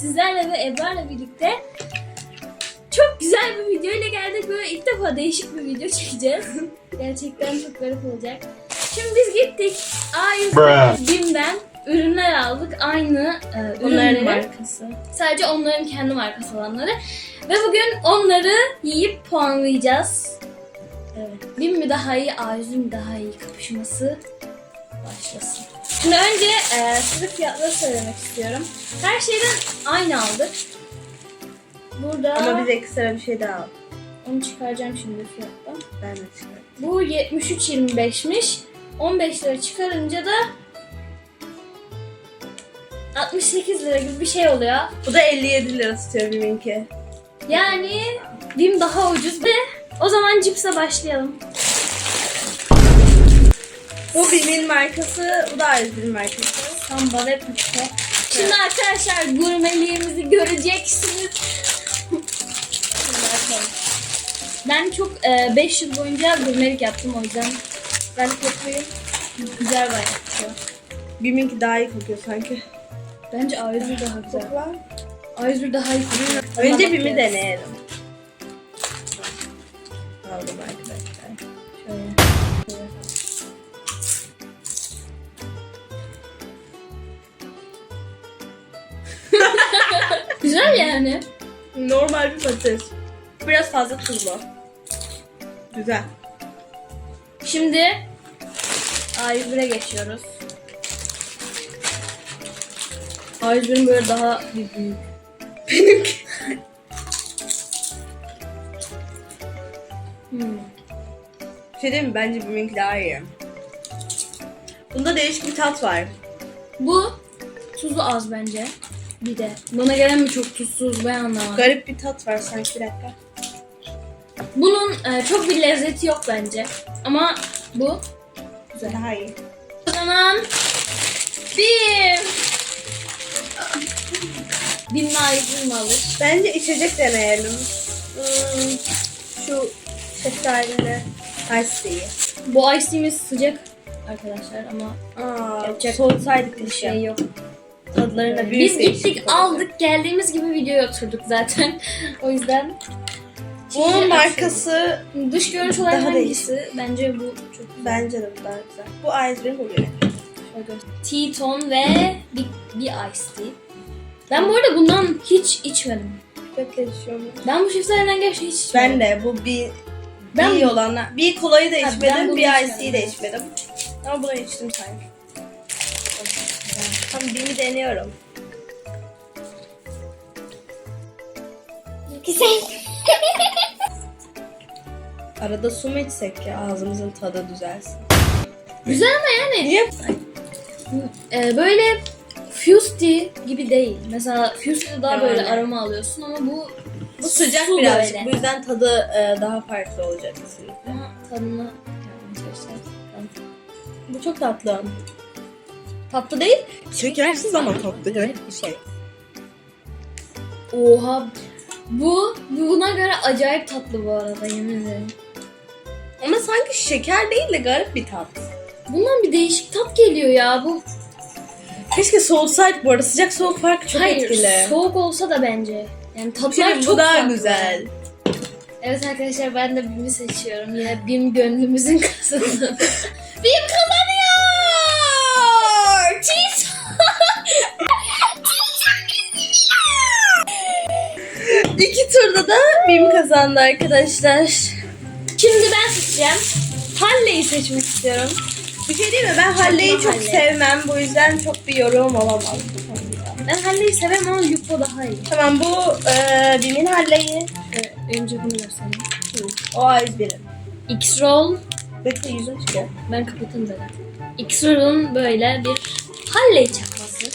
sizlerle ve Ebrar'la birlikte çok güzel bir video ile geldik. Böyle ilk defa değişik bir video çekeceğiz. Gerçekten çok garip olacak. Şimdi biz gittik. A100 Bruh. BİM'den ürünler aldık. Aynı e, Onların ürünleri. markası. Sadece onların kendi markası olanları. Ve bugün onları yiyip puanlayacağız. Evet. BİM mi daha iyi, A100 mi daha iyi kapışması başlasın. Şimdi önce e, size fiyatları söylemek istiyorum. Her şeyden aynı aldık. Burada Ama biz ekstra bir şey daha aldık. onu çıkaracağım şimdi fiyattan. Ben de çıkardım. Bu 73.25'miş. 15 lira çıkarınca da 68 lira gibi bir şey oluyor. Bu da 57 lira tutuyor biminki. Yani BİM daha ucuz ve o zaman cipse başlayalım. Bu bimin markası, bu da A101'in markası. Samba ve püfte. Şimdi arkadaşlar gurmeliğimizi göreceksiniz. Şimdi bakalım. Ben çok e, 5 yıl boyunca gurmelik yaptım o yüzden ben koklayayım. Güzel bayağı kokuyor. Biminki daha iyi kokuyor sanki. Bence A101 daha güzel. Kokla. A101 daha iyi kokuyor. Önce bimi deneyelim. Aldım arkadaşlar. Güzel yani. Normal bir patates. Biraz fazla tuzlu. Güzel. Şimdi A101'e geçiyoruz. A101'in böyle daha büyük. Benimki. Hmm. Bir şey diyeyim mi? Bence biminki daha iyi. Bunda değişik bir tat var. Bu tuzu az bence. Bir de. Bana gelen mi çok tuzsuz ben anlamadım. Garip bir tat var sanki bir dakika. Bunun e, çok bir lezzeti yok bence. Ama bu güzel. Daha iyi. Bir Binli A101 mi alır? Bence içecek deneyelim. Hmm, şu şeftalili ice tea. Bu ice tea'miz sıcak arkadaşlar ama Aa, Yapacak soğutsaydık bir keşke. şey yok. Tadlarına büyük Biz gittik olacak. aldık geldiğimiz gibi videoya oturduk zaten. o yüzden Bunun markası dış görünüş olarak Daha hangisi? Bence bu çok güzel. bence de bu daha güzel. Bu A101 oluyor. Şöyle T-Tone ve bir, bir Ice Tea. Ben bu arada bundan hiç içmedim. Ben bu şeftaliden gerçekten hiç içmedim. Ben de bu bir Ben- bir olanlar. Bir kolayı da içmedim, bir ice'yi de içmedim. Ama bunu içtim sanki. Tamam bimi deniyorum. Güzel. Arada su mu içsek ya ağzımızın tadı düzelsin. Güzel ama yani Niye? e, böyle Fuse Tea gibi değil. Mesela Fuse Tea'de daha Yani. böyle aroma alıyorsun ama bu Bu sıcak Su birazcık. böyle. Bu yüzden tadı e, daha farklı olacak kesinlikle. ama tadını yani. Bu çok tatlı. Tatlı değil. Şekersiz ama tatlı evet bir şey. Oha. Bu buna göre acayip tatlı bu arada yemin ederim. Ama sanki şeker değil de garip bir tat. Bundan bir değişik tat geliyor ya. Bu Keşke soğutsaydık bu arada. Sıcak soğuk farkı çok hayır etkili. soğuk olsa da bence. Yani şey tatlar diyeyim, çok bu daha farklı. güzel. Evet arkadaşlar ben de BİM'i seçiyorum. Yine BİM gönlümüzün kazandı. BİM kazanıyor! İki turda da Bim kazandı arkadaşlar. Şimdi ben seçeceğim. Halley'i seçmek istiyorum. Bir şey değil mi? Ben Halley'i çok Halley. sevmem. Bu yüzden çok bir yorum konuda. Ben Halley'i sevmem ama Yupo daha iyi. Tamam bu e, Bim'in Halley'i. Şöyle önce bunu göstereyim. O A101'in. X-Roll. Bekle yüzüm çıkıyor. Ben kapatayım zaten. X-Roll'un böyle bir Halley çakması.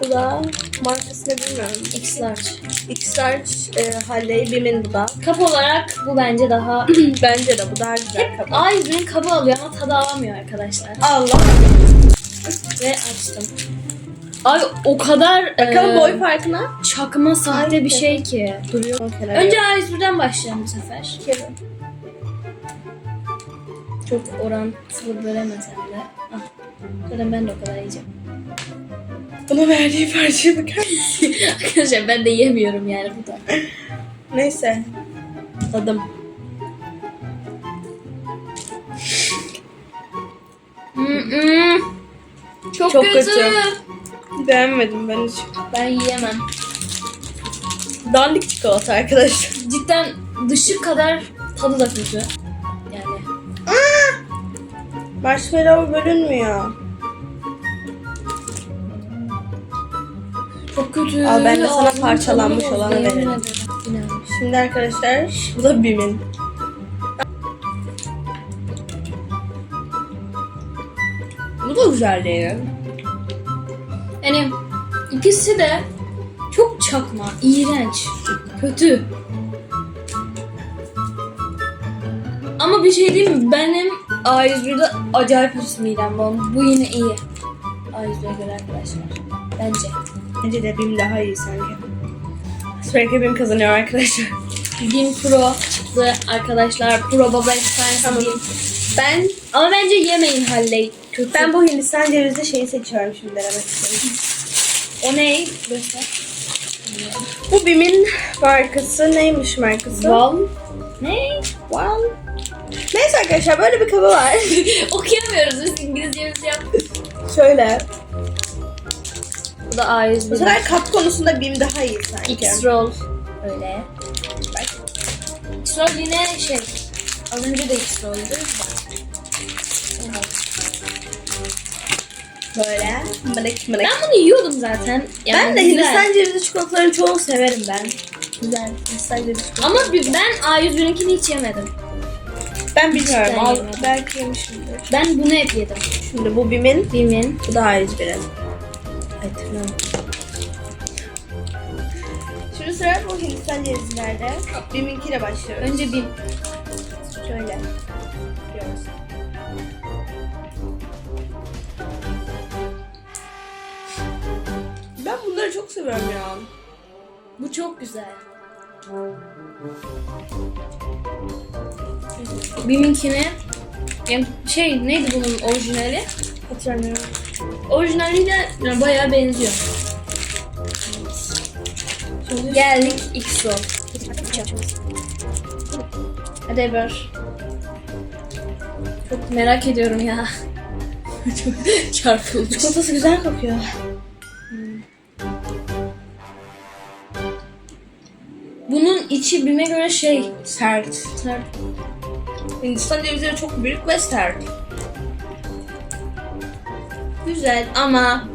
Bu da markasını bilmiyorum. X-Large. X-Large e, Halley Bim'in bu da. Kap olarak bu bence daha... Bence de bu daha güzel kabı. A101'in kabı alıyor ama tadı alamıyor arkadaşlar. Allah. Ve açtım. Ay o kadar Bakalım e, boy farkına. çakma sahte Ay, bir şey ki. Duruyor. Önce Önce A101'den başlayalım bu sefer. Önce Çok orantılı bölemesem de. Ah. Zaten ben de o kadar yiyeceğim. Buna verdiği parçaya bakar mısın? Arkadaşlar ben de yemiyorum yani bu da. Neyse. Tadım. Mm-mm. Çok, Çok kötü. kötü. Beğenmedim ben hiç. Ben yiyemem. Dandik çikolata arkadaşlar. Cidden dışı kadar tadı da kötü. Yani. Marshmallow bölünmüyor. Kötü. Al, ben de sana parçalanmış olanı. İnanmış. Şimdi arkadaşlar bu da Bim'in. Bu da güzel değil. Yani ikisi de çok çakma, iğrenç, kötü. Ama bir şey diyeyim mi? Benim A101'de acayip üst midem var. Bu yine iyi. A101'e göre arkadaşlar. Bence. Bence de Bim daha iyi sanki. Sürekli Bim kazanıyor arkadaşlar. Bim Pro çıktı arkadaşlar. Pro Baba Efsanesi Tamam. Bim. Ben Ama bence yemeyin Halley. Kötü. ben bu Hindistan cevizli şeyi seçiyorum şimdi denemek istiyorum. O ne? Göster. Bu Bim'in markası neymiş markası? Val. Ne? Wow. Neyse arkadaşlar böyle bir kabı var. Okuyamıyoruz biz İngilizcemizi yap. Şöyle. Bu da A101. Bu sefer kat konusunda Bim daha iyi sanki. X-Roll. Öyle. Bak. X-Roll yine şey. Az önce de X-Roll'du. Böyle. Mınak mınak. Ben bunu yiyordum zaten. Yani ben de güzel. Hindistan cevizi çikolataların çoğunu severim ben. Güzel. Hindistan cevizi. Ama bir- ben A101'inkini hiç yemedim. Ben bilmiyorum. Ben Al, yemedim. belki yemişimdir. Ben bunu hep yedim. Şimdi bu Bim'in. Bim'in. Bu daha iyi benim. Evet. Şimdi sıra bu Hindistan cevizlerde. Bim'inkiyle başlıyoruz. Önce Bim. Şöyle. Yapıyoruz. Ben bunları çok seviyorum ya. Bu çok güzel. Bim'inkini yani şey neydi bunun orijinali? Hatırlamıyorum. Orijinaliyle yani bayağı benziyor. Geldik X-Roll. Hadi ver. Çok merak ediyorum ya. Çarpılmış. çikolatası güzel kokuyor. Bunun içi bime göre şey. Sert. sert. Hindistan cevizleri çok büyük ve sert. Güzel ama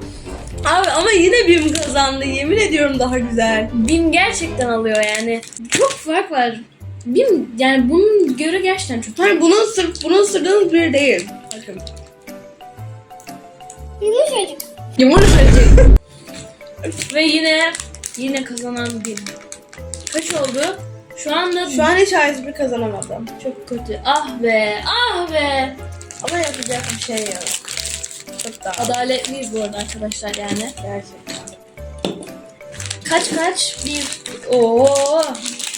Abi ama yine Bim kazandı. Yemin ediyorum daha güzel. Bim gerçekten alıyor yani. Çok fark var. Bim yani bunun göre gerçekten çok Hayır bunun sırf bunun sırdığınız bir değil. Bakın. Yumurta söyleyecek. Ve yine yine kazanan Bim. Kaç oldu? Şu anda Şu an hiç A101 kazanamadım. çok kötü. Ah be, ah be. Ama yapacak bir şey yok. Çok daha Adaletliyiz bu arada arkadaşlar yani. gerçekten. Kaç kaç? Bir. Oo.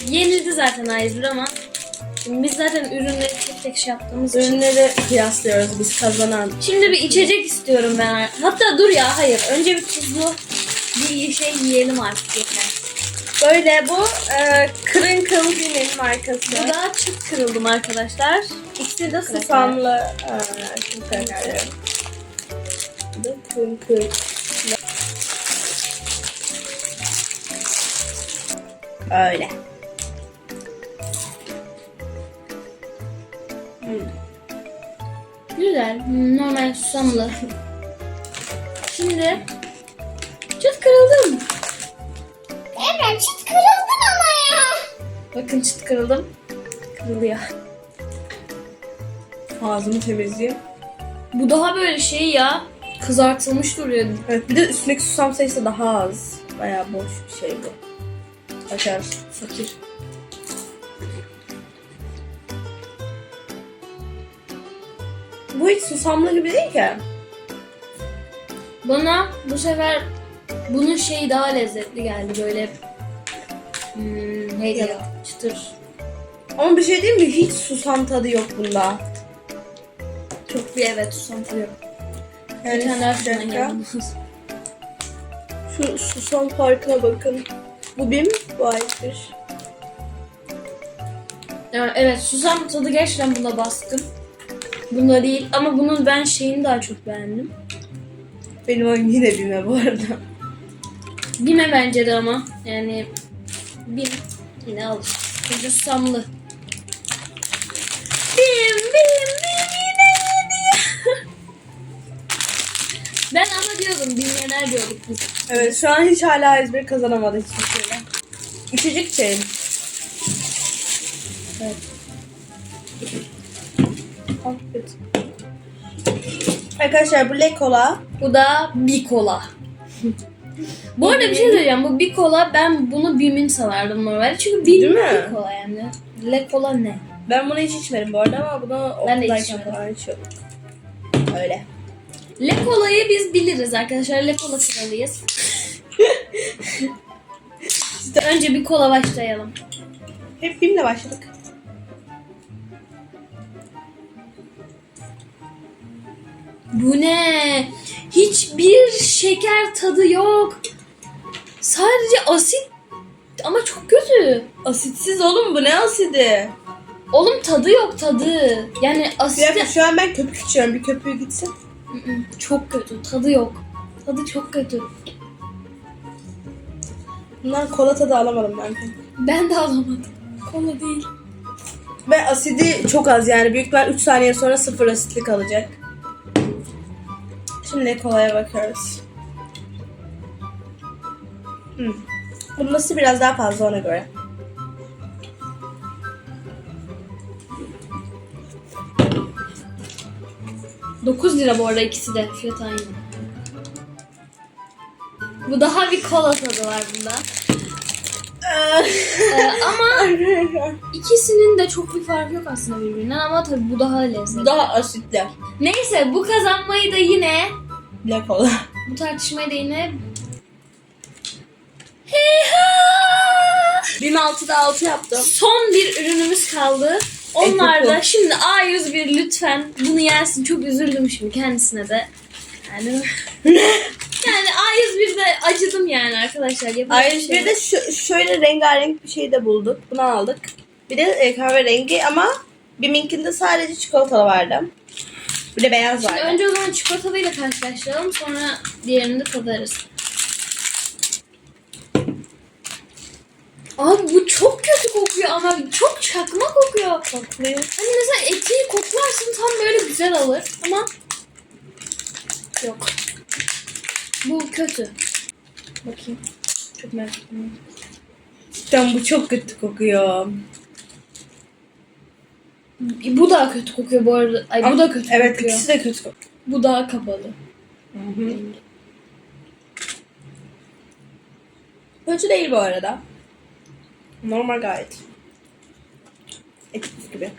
Yenildi zaten A101 ama şimdi biz zaten ürünleri tek tek şey yaptığımız için. Ürünleri kıyaslıyoruz biz kazanan. Şimdi bir içecek istiyorum ben. Hatta dur ya hayır. Önce bir tuzlu bir şey yiyelim artık yeter. Böyle bu e, Crinkle Bim'in markası. Bu da çıt kırıldım arkadaşlar. İkisi de susamlı. Şimdi Bu da Crinkle. Öyle. Güzel. Hmm, Normal susamlı. Şimdi çıt kırıldım. Emre çıt kırıldın ama ya. Bakın çıt kırıldım. Kırılıyor. Ağzımı temizleyeyim. Bu daha böyle şey ya. Kızartılmış duruyor. Evet bir de üstündeki susam sayısı daha az. Bayağı boş bir şey bu. Açar. Fakir. Bu hiç susamlı gibi değil ki. Bana bu sefer bunun şeyi daha lezzetli geldi böyle. Hmm, neydi ya? Çıtır. Ama bir şey diyeyim mi? Hiç susam tadı yok bunda. Çok bir evet susam tadı yok. Bir tane daha bir yiyelim. Şu susam farkına bakın. Bu bim, bu A101. Yani evet susam tadı gerçekten bunda baskın. Bunda değil ama bunun ben şeyini daha çok beğendim. Benim oyun yine bime bu arada. Bime bence de ama yani bim yine alır. Çünkü susamlı. Ben ama diyordum bim yener diyorduk biz. Evet şu an hiç hala A101 kazanamadı hiçbir şeyle. İçecek chain. Evet. Affet. Arkadaşlar bu Le Cola. Bu da bir kola. Bu arada bir şey söyleyeceğim. Bu bir kola ben bunu Bim'in sanardım normalde. Çünkü Bim Değil mi? bir kola yani. Le kola ne? Ben bunu hiç içmedim bu arada ama bunu Ben de içmedim. içiyordum. Öyle. Le kolayı biz biliriz arkadaşlar. Le kola kralıyız. Önce bir kola başlayalım. Hep Bim'le başladık. Bu ne? Hiçbir şeker tadı yok. Sadece asit ama çok kötü. Asitsiz oğlum bu ne asidi? Oğlum tadı yok tadı. Yani Bir asit dakika şu an ben köpük içiyorum. Bir köpüğü gitsin. Çok kötü. Tadı yok. Tadı çok kötü. Bundan kola tadı alamadım ben. Ben de alamadım. Kola değil. Ve asidi çok az yani. Büyük ihtimal 3 saniye sonra sıfır asitli kalacak. Şimdi kolaya bakıyoruz. Hmm. Bunun nasıl biraz daha fazla ona göre. Dokuz lira bu arada ikisi de. Fiyat aynı. Bu daha bir kola tadı var bunda. Ee, ama ikisinin de çok bir farkı yok aslında birbirinden ama tabii bu daha lezzetli. daha asitli. Neyse bu kazanmayı da yine Black kola. bu tartışmayı da yine 16'da 6 yaptım. son bir ürünümüz kaldı. Onlar da şimdi A101 lütfen bunu yensin. Çok üzüldüm şimdi kendisine de. Yani yani A101'de acıdım yani arkadaşlar. Yapacak bir şey Ayrıca bir de şu, şöyle rengarenk bir şey de bulduk. Bunu aldık. Bir de e, kahverengi ama Biminkinde sadece çikolatalı vardı. Bir de beyaz vardı. önce o zaman çikolatalıyla karşılaştıralım sonra diğerini de tadarız. Abi bu çok kötü kokuyor ama çok çakma kokuyor. Kokluyor. Hani mesela etiği koklarsın tam böyle güzel alır ama yok. Bu kötü. Bakayım. Çok merak ettim. Cidden bu çok kötü kokuyor. Bu daha kötü kokuyor bu arada. Ay bu da kötü Evet kokuyor. ikisi de kötü kokuyor. Bu daha kapalı. Kötü değil bu arada. Normal gayet. Etik gibi.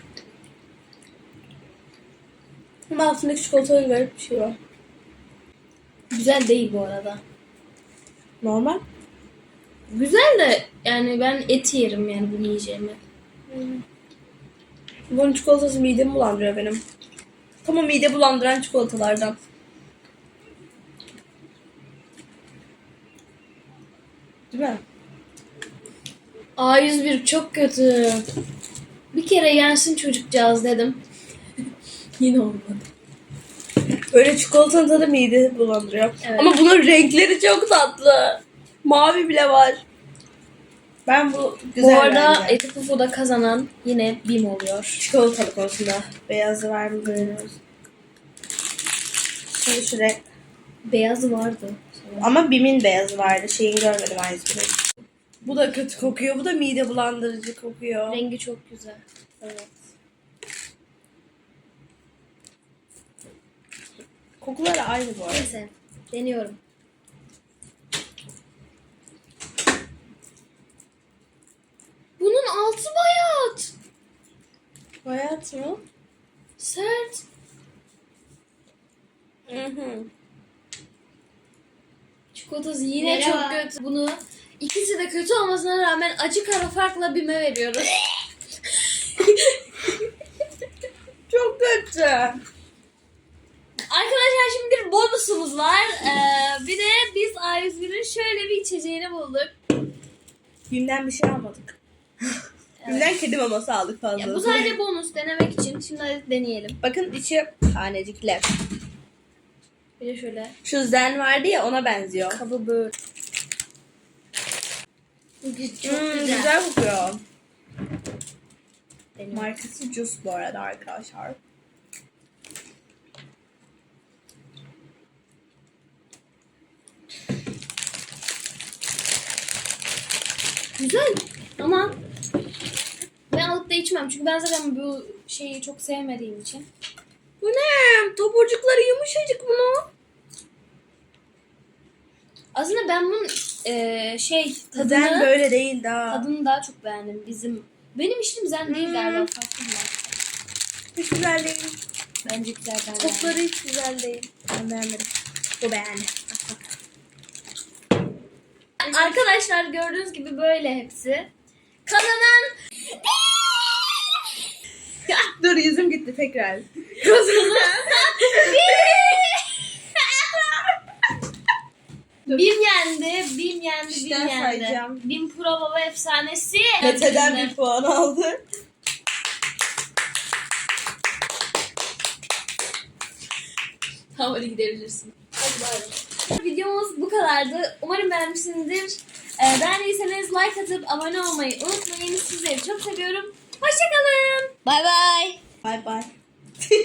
Ama altındaki çikolatalı garip bir şey var. Güzel değil bu arada. Normal. Güzel de yani ben et yerim yani bunu yiyeceğimi. Bunun çikolatası midemi bulandırıyor benim. Tam o mide bulandıran çikolatalardan. Değil mi? A101 çok kötü. Bir kere yensin çocukcağız dedim. Yine olmadı. Öyle çikolatanın tadı mide bulandırıyor. Evet. Ama bunun renkleri çok tatlı. Mavi bile var. Ben bu güzel bu arada bence. Eti kazanan yine Bim oluyor. çikolatalı konusunda. Beyazı var mı bilmiyoruz. Şimdi şuraya. Beyazı vardı. Ama Bim'in beyazı vardı. Şeyin görmedim aynı Bu da kötü kokuyor. Bu da mide bulandırıcı kokuyor. Rengi çok güzel. Evet. Kokuları aynı bu arada. Neyse deniyorum. Bunun altı bayat. Hayat mı? Sert. Hı hı. Çikolatası yine Merhaba. çok kötü. Bunu ikisi de kötü olmasına rağmen acı kara farkla Bim'e veriyoruz. Çok kötü. Arkadaşlar şimdi bir bonusumuz var. Ee, bir de biz A101'in şöyle bir içeceğini bulduk. Bim'den bir şey almadık. Bim'den kedi maması aldık fazla. Ya bu sadece bonus denemek için. Şimdi hadi deneyelim. Bakın içi tanecikler. Bir de şöyle Şu zen vardı ya ona benziyor. kabı böyle. Çok Hmm, güzel. güzel. kokuyor. Deniyorum. Markası Juice bu arada arkadaşlar. Güzel ama ben alıp da içmem. Çünkü ben zaten bu şeyi çok sevmediğim için. Bu ne? Topucukları yumuşacık bunu. Aslında ben bunun eee, şey tadını, Zen böyle değil daha. tadını daha çok beğendim. Bizim benim işim zen değil Hmm. galiba farklı bir marka. Hiç güzel değil. Bence güzel ben beğendim. hiç güzel değil. Ben beğenmedim. Bu beğendi. Arkadaşlar gördüğünüz gibi böyle hepsi. Kazanan Dur yüzüm gitti tekrar. Bim yendi, Bim yendi, Bim İşten yendi. sayacağım. Bim Pro Baba efsanesi. Mete'den bir puan aldı. Tamam hadi gidebilirsin. Hadi bari. Videomuz bu kadardı. Umarım beğenmişsinizdir. Ee, beğendiyseniz like atıp abone olmayı unutmayın. Sizleri çok seviyorum. Hoşçakalın. Bay bay. Bye bye.